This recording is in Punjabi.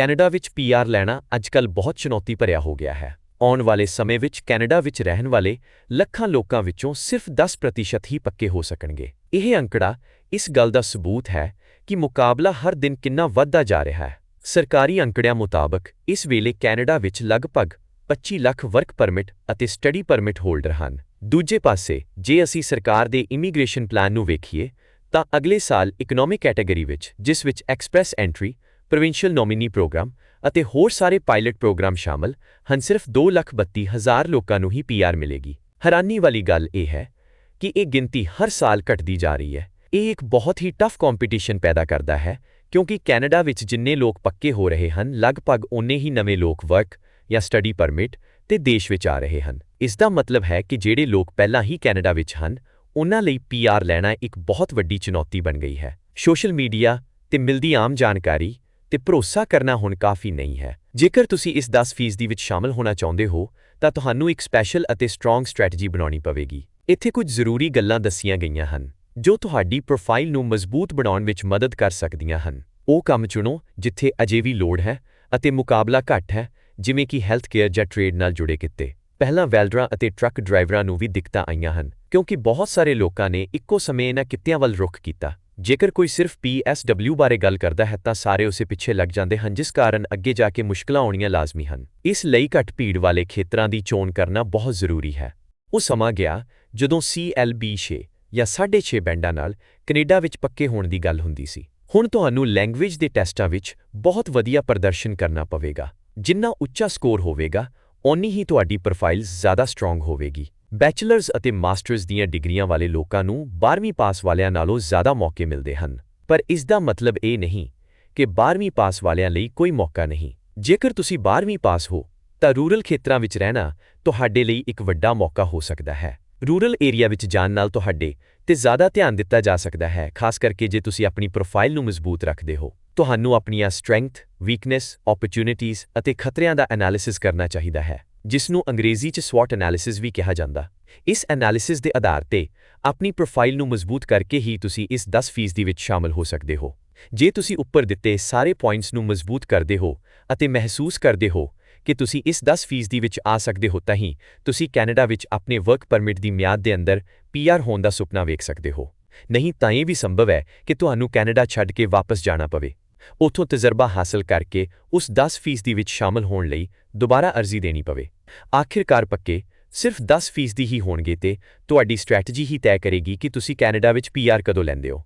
ਕੈਨੇਡਾ ਵਿੱਚ ਪੀਆਰ ਲੈਣਾ ਅੱਜਕੱਲ ਬਹੁਤ ਚੁਣੌਤੀ ਭਰਿਆ ਹੋ ਗਿਆ ਹੈ। ਆਉਣ ਵਾਲੇ ਸਮੇਂ ਵਿੱਚ ਕੈਨੇਡਾ ਵਿੱਚ ਰਹਿਣ ਵਾਲੇ ਲੱਖਾਂ ਲੋਕਾਂ ਵਿੱਚੋਂ ਸਿਰਫ 10% ਹੀ ਪੱਕੇ ਹੋ ਸਕਣਗੇ। ਇਹ ਅੰਕੜਾ ਇਸ ਗੱਲ ਦਾ ਸਬੂਤ ਹੈ ਕਿ ਮੁਕਾਬਲਾ ਹਰ ਦਿਨ ਕਿੰਨਾ ਵੱਧਦਾ ਜਾ ਰਿਹਾ ਹੈ। ਸਰਕਾਰੀ ਅੰਕੜਿਆਂ ਮੁਤਾਬਕ ਇਸ ਵੇਲੇ ਕੈਨੇਡਾ ਵਿੱਚ ਲਗਭਗ 25 ਲੱਖ ਵਰਕ ਪਰਮਿਟ ਅਤੇ ਸਟੱਡੀ ਪਰਮਿਟ ਹੋਲਡਰ ਹਨ। ਦੂਜੇ ਪਾਸੇ, ਜੇ ਅਸੀਂ ਸਰਕਾਰ ਦੇ ਇਮੀਗ੍ਰੇਸ਼ਨ ਪਲਾਨ ਨੂੰ ਵੇਖੀਏ, ਤਾਂ ਅਗਲੇ ਸਾਲ ਇਕਨੋਮਿਕ ਕੈਟਾਗਰੀ ਵਿੱਚ, ਜਿਸ ਵਿੱਚ express entry provincial nominee program ਅਤੇ ਹੋਰ ਸਾਰੇ ਪਾਇਲਟ ਪ੍ਰੋਗਰਾਮ ਸ਼ਾਮਲ ਹਨ ਸਿਰਫ 232000 ਲੋਕਾਂ ਨੂੰ ਹੀ ਪੀਆਰ ਮਿਲੇਗੀ। ਹੈਰਾਨੀ ਵਾਲੀ ਗੱਲ ਇਹ ਹੈ ਕਿ ਇਹ ਗਿਣਤੀ ਹਰ ਸਾਲ ਘਟਦੀ ਜਾ ਰਹੀ ਹੈ। ਇਹ ਇੱਕ ਬਹੁਤ ਹੀ ਟਫ ਕੰਪੀਟੀਸ਼ਨ ਪੈਦਾ ਕਰਦਾ ਹੈ ਕਿਉਂਕਿ ਕੈਨੇਡਾ ਵਿੱਚ ਜਿੰਨੇ ਲੋਕ ਪੱਕੇ ਹੋ ਰਹੇ ਹਨ, ਲਗਭਗ ਉਨੇ ਹੀ ਨਵੇਂ ਲੋਕ ਵਰਕ ਜਾਂ ਸਟੱਡੀ ਪਰਮਿਟ ਤੇ ਦੇਸ਼ ਵਿੱਚ ਆ ਰਹੇ ਹਨ। ਇਸ ਦਾ ਮਤਲਬ ਹੈ ਕਿ ਜਿਹੜੇ ਲੋਕ ਪਹਿਲਾਂ ਹੀ ਕੈਨੇਡਾ ਵਿੱਚ ਹਨ, ਉਹਨਾਂ ਲਈ ਪੀਆਰ ਲੈਣਾ ਇੱਕ ਬਹੁਤ ਵੱਡੀ ਚੁਣੌਤੀ ਬਣ ਗਈ ਹੈ। ਸੋਸ਼ਲ ਮੀਡੀਆ ਤੇ ਮਿਲਦੀ ਆਮ ਜਾਣਕਾਰੀ ਤੇ ਭਰੋਸਾ ਕਰਨਾ ਹੁਣ ਕਾਫੀ ਨਹੀਂ ਹੈ। ਜੇਕਰ ਤੁਸੀਂ ਇਸ 10% ਵਿੱਚ ਸ਼ਾਮਲ ਹੋਣਾ ਚਾਹੁੰਦੇ ਹੋ, ਤਾਂ ਤੁਹਾਨੂੰ ਇੱਕ ਸਪੈਸ਼ਲ ਅਤੇ ਸਟਰੋਂਗ ਸਟ੍ਰੈਟਜੀ ਬਣਾਉਣੀ ਪਵੇਗੀ। ਇੱਥੇ ਕੁਝ ਜ਼ਰੂਰੀ ਗੱਲਾਂ ਦੱਸੀਆਂ ਗਈਆਂ ਹਨ, ਜੋ ਤੁਹਾਡੀ ਪ੍ਰੋਫਾਈਲ ਨੂੰ ਮਜ਼ਬੂਤ ਬਣਾਉਣ ਵਿੱਚ ਮਦਦ ਕਰ ਸਕਦੀਆਂ ਹਨ। ਉਹ ਕੰਮ ਚੁਣੋ, ਜਿੱਥੇ ਅਜੇ ਵੀ ਲੋੜ ਹੈ ਅਤੇ ਮੁਕਾਬਲਾ ਘੱਟ ਹੈ, ਜਿਵੇਂ ਕਿ ਹੈਲਥ ਕੇਅਰ ਜਾਂ ਟ੍ਰੇਡ ਨਾਲ ਜੁੜੇ ਕਿੱਤੇ। ਪਹਿਲਾਂ ਵੈਲਡਰਾਂ ਅਤੇ ਟਰੱਕ ਡਰਾਈਵਰਾਂ ਨੂੰ ਵੀ ਦਿੱਕਤਾਂ ਆਈਆਂ ਹਨ, ਕਿਉਂਕਿ ਬਹੁਤ ਸਾਰੇ ਲੋਕਾਂ ਨੇ ਇੱਕੋ ਸਮੇਂ ਇਹਨਾਂ ਕਿੱਤਿਆਂ ਵੱਲ ਰੁਖ ਕੀਤਾ। ਜੇਕਰ ਕੋਈ ਸਿਰਫ PSW ਬਾਰੇ ਗੱਲ ਕਰਦਾ ਹੈ ਤਾਂ ਸਾਰੇ ਉਸੇ ਪਿੱਛੇ ਲੱਗ ਜਾਂਦੇ ਹਨ, ਜਿਸ ਕਾਰਨ ਅੱਗੇ ਜਾ ਕੇ ਮੁਸ਼ਕਲਾਂ ਆਉਣੀਆਂ ਲਾਜ਼ਮੀ ਹਨ। ਇਸ ਲਈ ਘੱਟ ਭੀੜ ਵਾਲੇ ਖੇਤਰਾਂ ਦੀ ਚੋਣ ਕਰਨਾ ਬਹੁਤ ਜ਼ਰੂਰੀ ਹੈ। ਉਹ ਸਮਾਂ ਗਿਆ ਜਦੋਂ CLB 6 ਜਾਂ 6.5 ਬੈਂਡਾਂ ਨਾਲ ਕੈਨੇਡਾ ਵਿੱਚ ਪੱਕੇ ਹੋਣ ਦੀ ਗੱਲ ਹੁੰਦੀ ਸੀ। ਹੁਣ ਤੁਹਾਨੂੰ ਲੈਂਗੁਏਜ ਦੇ ਟੈਸਟਾਂ ਵਿੱਚ ਬਹੁਤ ਵਧੀਆ ਪ੍ਰਦਰਸ਼ਨ ਕਰਨਾ ਪਵੇਗਾ। ਜਿੰਨਾ ਉੱਚਾ ਸਕੋਰ ਹੋਵੇਗਾ, ਓਨੀ ਹੀ ਤੁਹਾਡੀ ਪ੍ਰੋਫਾਈਲ ਜ਼ਿਆਦਾ ਸਟਰੋਂਗ ਹੋਵੇਗੀ। ਬੈਚਲਰਸ ਅਤੇ ਮਾਸਟਰਸ ਦੀਆਂ ਡਿਗਰੀਆਂ ਵਾਲੇ ਲੋਕਾਂ ਨੂੰ 12ਵੀਂ ਪਾਸ ਵਾਲਿਆਂ ਨਾਲੋਂ ਜ਼ਿਆਦਾ ਮੌਕੇ ਮਿਲਦੇ ਹਨ। ਪਰ ਇਸ ਦਾ ਮਤਲਬ ਇਹ ਨਹੀਂ ਕਿ 12ਵੀਂ ਪਾਸ ਵਾਲਿਆਂ ਲਈ ਕੋਈ ਮੌਕਾ ਨਹੀਂ। ਜੇਕਰ ਤੁਸੀਂ 12ਵੀਂ ਪਾਸ ਹੋ, ਤਾਂ ਰੂਰਲ ਖੇਤਰਾਂ ਵਿੱਚ ਰਹਿਣਾ ਤੁਹਾਡੇ ਲਈ ਇੱਕ ਵੱਡਾ ਮੌਕਾ ਹੋ ਸਕਦਾ ਹੈ। ਰੂਰਲ ਏਰੀਆ ਵਿੱਚ ਜਾਣ ਨਾਲ ਤੁਹਾਡੇ ਤੇ ਜ਼ਿਆਦਾ ਧਿਆਨ ਦਿੱਤਾ ਜਾ ਸਕਦਾ ਹੈ, ਖਾਸ ਕਰਕੇ ਜੇ ਤੁਸੀਂ ਆਪਣੀ ਪ੍ਰੋਫਾਈਲ ਨੂੰ ਮਜ਼ਬੂਤ ਰੱਖਦੇ ਹੋ। ਤੁਹਾਨੂੰ ਆਪਣੀਆਂ ਸਟਰੈਂਥ ਵੀਕਨੈਸ ਓਪਰਚ्युनिटीज ਅਤੇ ਖਤਰਿਆਂ ਦਾ ਐਨਾਲਿਸਿਸ ਕਰਨਾ ਚਾਹੀਦਾ ਹੈ। ਜਿਸ ਨੂੰ ਅੰਗਰੇਜ਼ੀ 'ਚ ਸਵਾਟ ਐਨਾਲਿਸਿਸ ਵੀ ਕਿਹਾ ਜਾਂਦਾ। ਇਸ ਐਨਾਲਿਸਿਸ ਦੇ ਆਧਾਰ ਤੇ ਆਪਣੀ ਪ੍ਰੋਫਾਈਲ ਨੂੰ ਮਜ਼ਬੂਤ ਕਰਕੇ ਹੀ ਤੁਸੀਂ ਇਸ 10% ਦੀ ਵਿੱਚ ਸ਼ਾਮਲ ਹੋ ਸਕਦੇ ਹੋ। ਜੇ ਤੁਸੀਂ ਉੱਪਰ ਦਿੱਤੇ ਸਾਰੇ ਪੁਆਇੰਟਸ ਨੂੰ ਮਜ਼ਬੂਤ ਕਰਦੇ ਹੋ ਅਤੇ ਮਹਿਸੂਸ ਕਰਦੇ ਹੋ ਕਿ ਤੁਸੀਂ ਇਸ 10% ਦੀ ਵਿੱਚ ਆ ਸਕਦੇ ਹੋ ਤਾਂ ਹੀ ਤੁਸੀਂ ਕੈਨੇਡਾ ਵਿੱਚ ਆਪਣੇ ਵਰਕ ਪਰਮਿਟ ਦੀ ਮਿਆਦ ਦੇ ਅੰਦਰ ਪੀਆਰ ਹੋਣ ਦਾ ਸੁਪਨਾ ਵੇਖ ਸਕਦੇ ਹੋ। ਨਹੀਂ ਤਾਂ ਇਹ ਵੀ ਸੰਭਵ ਹੈ ਕਿ ਤੁਹਾਨੂੰ ਕੈਨੇਡਾ ਛੱਡ ਕੇ ਵਾਪਸ ਜਾਣਾ ਪਵੇ। ਉਥੋਂ ਤਜਰਬਾ ਹਾਸਲ ਕਰਕੇ ਉਸ 10% ਵਿੱਚ ਸ਼ਾਮਲ ਹੋਣ ਲਈ ਦੁਬਾਰਾ ਅਰਜ਼ੀ ਦੇਣੀ ਪਵੇ। ਆਖਿਰਕਾਰ ਪੱਕੇ, ਸਿਰਫ 10% ਹੀ ਹੋਣਗੇ ਤੇ ਤੁਹਾਡੀ ਸਟ੍ਰੈਟਜੀ ਹੀ ਤੈਅ ਕਰੇਗੀ ਕਿ ਤੁਸੀਂ ਕੈਨੇਡਾ ਵਿੱਚ ਪੀਆਰ ਕਦੋਂ ਲੈਂਦੇ ਹੋ।